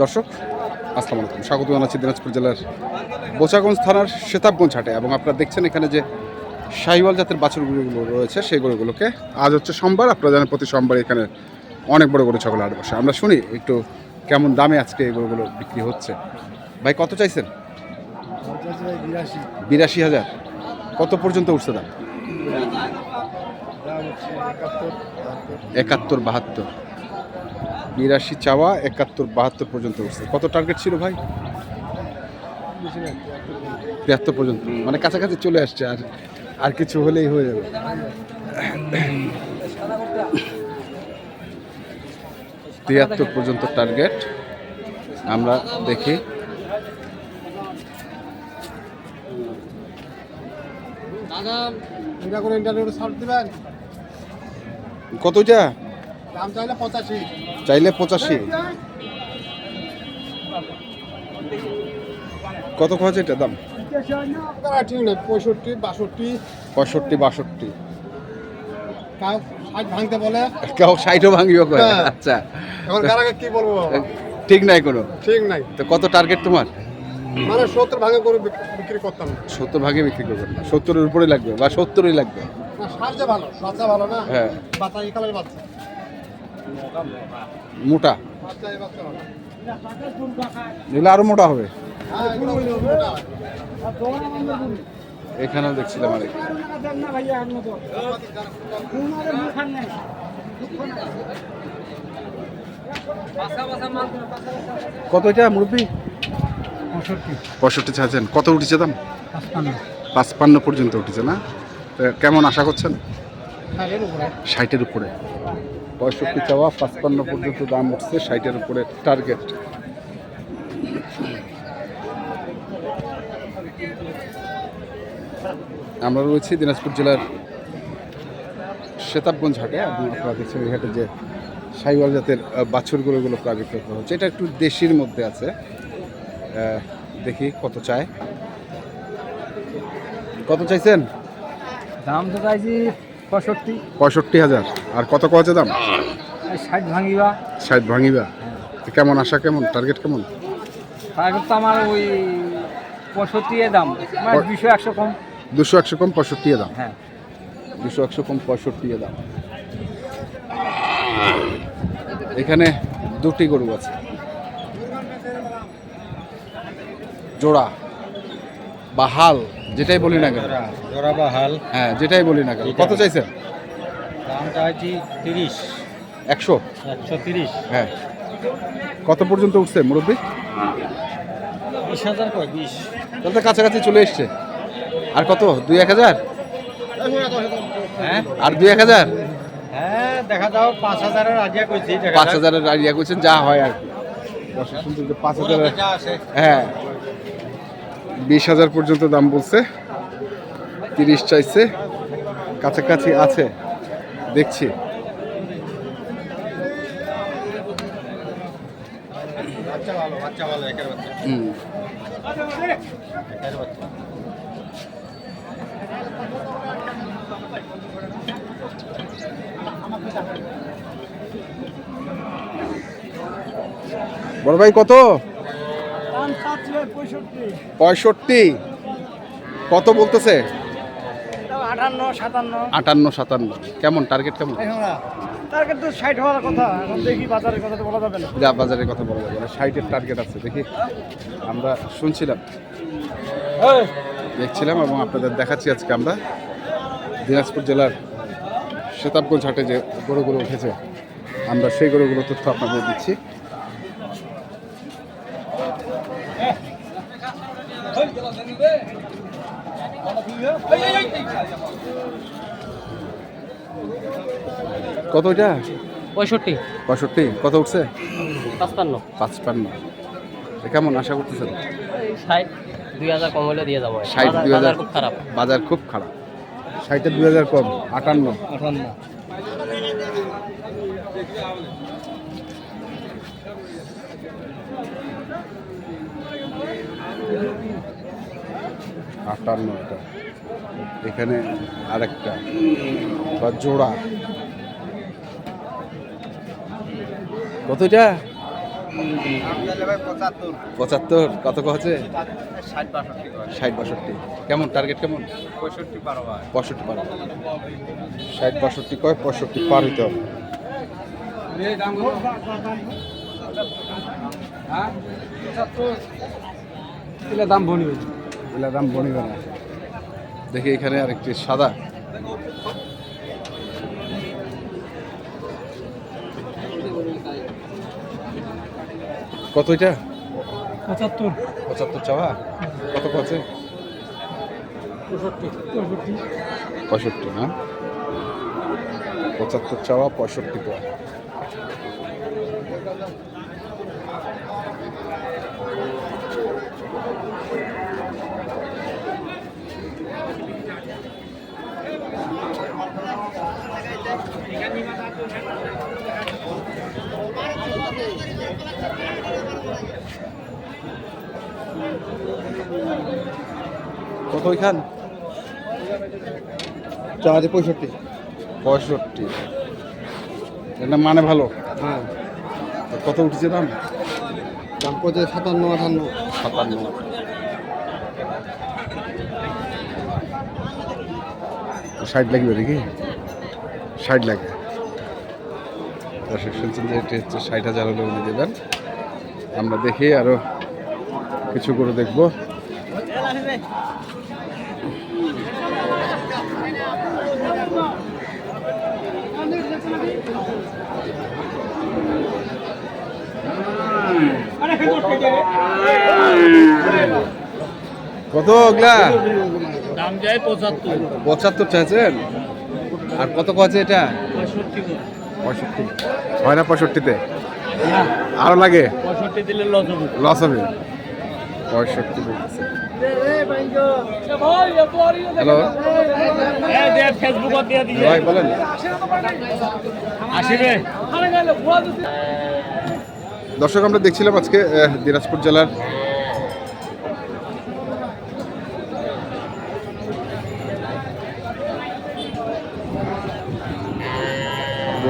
দর্শক, আসসালামু আলাইকুম। স্বাগত জানাচ্ছি দিনাজপুর জেলার বোচাগঞ্জ থানার সেতাবগঞ্জ হাটে এবং আপনারা দেখছেন এখানে যে শাহিওয়াল জাতের বাছুরগুলো রয়েছে, সেই গরুগুলোকে আজ হচ্ছে সোমবার, আপনারা জানেন প্রতি সোমবার এখানে অনেক বড় বড় ছাগল, হাট বসে। আমরা শুনি একটু কেমন দামে আজকে এই গরুগুলো বিক্রি হচ্ছে। ভাই, কত চাইছেন? বিরাশি হাজার। কত পর্যন্ত উঠছে দাম? একাত্তর, বাহাত্তর। বিরাশি চাওয়া একাত্তর বাহাত্তর পর্যন্ত উঠছে। কত টার্গেট ছিল ভাই? তিয়াত্তর পর্যন্ত। মানে কাছাকাছি চলে আসছে আর আর কিছু হলেই হয়ে যাবে। তিয়াত্তর পর্যন্ত টার্গেট আমরা দেখি। কতটা দাম চাইলে পঁচাশি। চাইলে পঁচাশি। কত খরচ এটা দাম? ঠিক নেই পঁয়ষট্টি বাষট্টি। পঁয়ষট্টি বাষট্টি। ভাঙতে বলে? কেউ ষাটও ভাঙিও হ্যাঁ। আচ্ছা। এখন কারাকে কি বলব ঠিক নাই কোনো। ঠিক নাই। তো কত টার্গেট তোমার? মানে সত্তর ভাঙে করে বিক- বিক্রি করতাম। সত্তর ভাগে বিক্রি করবেন সত্তরের উপরে লাগবে বা সত্তরই লাগবে। না সার ভালো বাচ্চা ভালো না? হ্যাঁ। বাচ্চা এই কালের বাচ্চা মোটা। এগুলো আরও মোটা হবে। এখানেও দেখছিলাম আরেক। কত এটা মুরব্বী? পঁয়ষট্টি। চাচ্ছেন কত উঠেছে দাম? পাঁচপান্ন। পর্যন্ত উঠেছে না? কেমন আশা করছেন? ষাটের উপরে। পঁয়ষট্টি চাওয়া পাঁচপান্ন পর্যন্ত দাম উঠছে ষাটের উপরে টার্গেট আমরা রয়েছি দিনাজপুর জেলার সেতাবগঞ্জ হাটে। আপনারা দেখছেন এই হাটে যে সাইওয়াল জাতের আহ, বাছুরগুলোগুলো প্রায় বিক্রি করা হচ্ছে। এটা একটু দেশির মধ্যে আছে। দেখি কত চায়। কত চাইছেন? দাম তো চাইছি পঁয়ষট্টি। পঁয়ষট্টি হাজার। আর কত কছে দাম? ষাট ভাঙিবা। ষাট ভাঙিবা। কেমন আশা কেমন টার্গেট কেমন? তারপর তো আমার ওই পঁয়ষট্টি দাম। মানে দুশো একশো কম। দুশো একশো কম পঁয়ষট্টি দাম? হ্যাঁ। দুশো একশো কম পঁয়ষট্টি দাম। এখানে দুটি গরু আছে। জোড়া। বা হাল যেটাই বলি না কেন। জোড়া বা হাল হ্যাঁ যেটাই বলি না কেন। কত চাইছেন? দাম চাইছি তিরিশ। একশো? একশো তিরিশ। হ্যাঁ। কত পর্যন্ত উঠছে মুরব্বী? বিশ হাজার কয় বিশ। তাহলে কাছাকাছি চলে এসছে। আর কত? দুই এক হাজার? হ্যাঁ? আর দুই এক হাজার? হ্যাঁ দেখা যাও পাঁচ হাজারের আইডিয়া কইছি পাঁচ হাজারের আইডিয়া করছেন যা হয় আর কি। পাঁচ হাজারের হ্যাঁ। বিশ হাজার পর্যন্ত দাম বলছে। তিরিশ চাইছে। কাছাকাছি আছে। দেখছি। বড় ভাই কত? পঁয়ষট্টি। কত বলতেছে? আটান্ন সাতান্ন। কেমন? টার্গেট কেমন? ষাট হওয়ার কথা। এখন দেখি বাজারের কথা বলা যাবে না। যা বাজারের কথা বলা যাবে না। ষাটের টার্গেট আছে দেখি। আমরা শুনছিলাম। দেখছিলাম এবং আপনাদের দেখাচ্ছি আজকে আমরা। দিনাজপুর জেলার সেতাবগঞ্জ হাটে যে গরুগুলো উঠেছে আমরা সেই গরুগুলো তথ্য আপনাদের দিচ্ছি। কত এটা পঁয়ষট্টি। পঁয়ষট্টি? কত উঠছে? পাঁচপান্ন। পাঁচপান্ন। কেমন আশা করতেছেন? ষাট দুই হাজার কম হলে দিয়ে যাব। ষাট বাজার- দুই হাজার খুব খারাপ। বাজার খুব খারাপ। ষাটের দুই হাজার কম আটান্ন। আটান্ন। আটান্ন এটা। এখানে আরেকটা বা জোড়া। কত এটা? পঁচাত্তর কত আছে? ষাট বাষট্টি। কেমন টার্গেট কেমন? পঁয়ষট্টি পঁয়ষট্টি পার ষাট বাষট্টি কয় পঁয়ষট্টি পার হইতে হবে। দাম বনি এগুলা দাম বনিবে না। দেখি এখানে আরেকটি সাদা। কত এটা? পঁচাত্তর। পঁচাত্তর চাওয়া? কত আছে পঁয়ষট্টি। না? পঁচাত্তর চাওয়া পঁয়ষট্টি পাওয়া কত ওইখান? চাওয়াতে পঁয়ষট্টি। পঁয়ষট্টি। এটা মানে ভালো। হ্যাঁ। কত উঠেছে দাম? দাম পড়ছে সাতান্ন আটান্ন। সাতান্ন। ষাট লাগবে নাকি? ষাট লাগে দর্শক শুনছেন যে এটি হচ্ছে ষাট হাজার হলে উনি দেবেন আমরা দেখি আরও কিছু করে দেখব। কত ওগুলা? দাম যায় পঁচাত্তর। পঁচাত্তর চাইছেন? আর কত কছে এটা? পঁয়ষট্টি। হয় না পঁয়ষট্টিতে? আরও লাগে? লস হবে। পঁয়ষট্টি হ্যালো? ভাই বলেন। আসিবে? দর্শক আমরা দেখছিলাম আজকে দিনাজপুর জেলার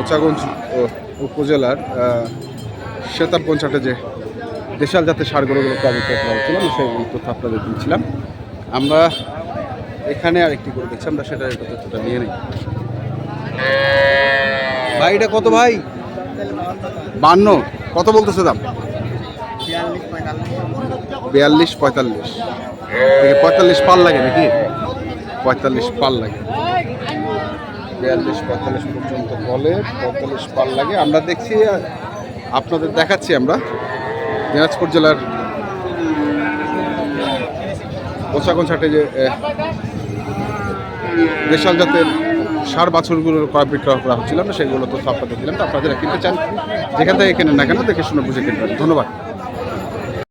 বোচাগঞ্জ ও- উপজেলার সেতারগঞ্জ হাটে যে দেশাল জাতের সারগুলোগুলো আমি করা হচ্ছিলাম সেই তথ্য আপনাদের দিচ্ছিলাম আমরা এখানে আরেকটি করে দেখছি, আমরা সেটা এটা তথ্যটা নিয়ে নিই। ভাই, এটা কত ভাই? বান্ন। কত বলতেছে দাম? বিয়াল্লিশ পঁয়তাল্লিশ। পঁয়তাল্লিশ পাল লাগে নাকি? পঁয়তাল্লিশ পাল লাগে। বিয়াল্লিশ, পঁয়তাল্লিশ পর্যন্ত বলে, পঁয়তাল্লিশ পাল লাগে। আমরা দেখছি, আপনাদের দেখাচ্ছি আমরা। দিনাজপুর জেলার ছাটে যে দেশাল জাতের সার বাছুরগুলোর ক্রয় বিক্রয় করা হচ্ছিল না সেগুলো তথ্য আপনাদের দিলাম। তো আপনাদের কিনতে চান, যেখান থেকে কেনেন না কেন, দেখে শুনে বুঝে কিনবেন। ধন্যবাদ।